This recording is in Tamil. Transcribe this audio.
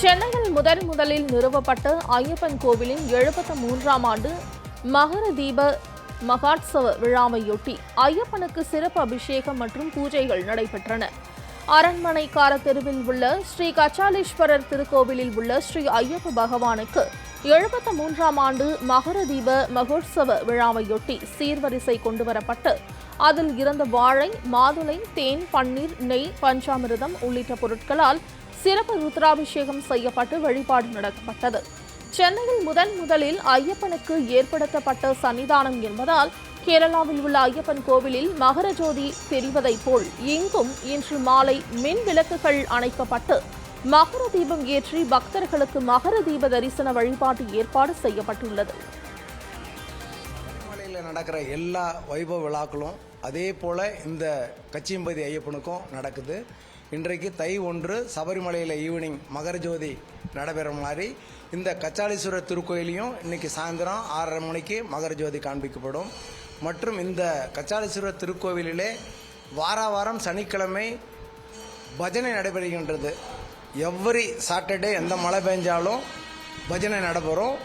சென்னையில் முதன் முதலில் நிறுவப்பட்ட ஐயப்பன் கோவிலின் எழுபத்து மூன்றாம் ஆண்டு மகர தீப மகாத்சவ விழாவையொட்டி ஐயப்பனுக்கு சிறப்பு அபிஷேகம் மற்றும் பூஜைகள் நடைபெற்றன. அரண்மனைக்கார தெருவில் உள்ள ஸ்ரீ கச்சாலீஸ்வரர் திருக்கோவிலில் உள்ள ஸ்ரீ ஐயப்ப பகவானுக்கு எழுபத்து மூன்றாம் ஆண்டு மகர தீப மகோத்சவ விழாவையொட்டி சீர்வரிசை கொண்டுவரப்பட்டு அதில் இருந்த வாழை மாதுளை தேன் பன்னீர் நெய் பஞ்சாமிரதம் உள்ளிட்ட பொருட்களால் சிறப்பு ருத்ராபிஷேகம் செய்யப்பட்டு வழிபாடு நடத்தப்பட்டது சென்னையில் முதன் முதலில் ஐயப்பனுக்கு ஏற்படுத்தப்பட்ட சன்னிதானம் என்பதால் கேரளாவில் உள்ள ஐயப்பன் கோவிலில் மகர ஜோதி தெரிவதைப் போல் இங்கும் இன்று மாலை மின் விளக்குகள் அணைக்கப்பட்டு மகர தீபம் ஏற்றி பக்தர்களுக்கு மகர தீப தரிசன வழிபாட்டு ஏற்பாடு செய்யப்பட்டுள்ளது. மலையில் நடக்கிற எல்லா வைபவ விழாக்களும் அதே போல் இந்த கச்சியம்பதி ஐயப்பனுக்கும் நடக்குது. இன்றைக்கு தை ஒன்று சபரிமலையில் ஈவினிங் மகர ஜோதி நடைபெற மாதிரி இந்த கச்சாலீஸ்வரர் திருக்கோயிலையும் இன்னைக்கு சாயந்தரம் ஆறரை மணிக்கு மகர ஜோதி காண்பிக்கப்படும். மற்றும் இந்த கச்சாலீஸ்வரர் திருக்கோவிலிலே வார வாரம் சனிக்கிழமை பஜனை நடைபெறுகின்றது. எவ்ரி சாட்டர்டே எந்த மழை பெஞ்சாலும் பஜனை நடைபெறும்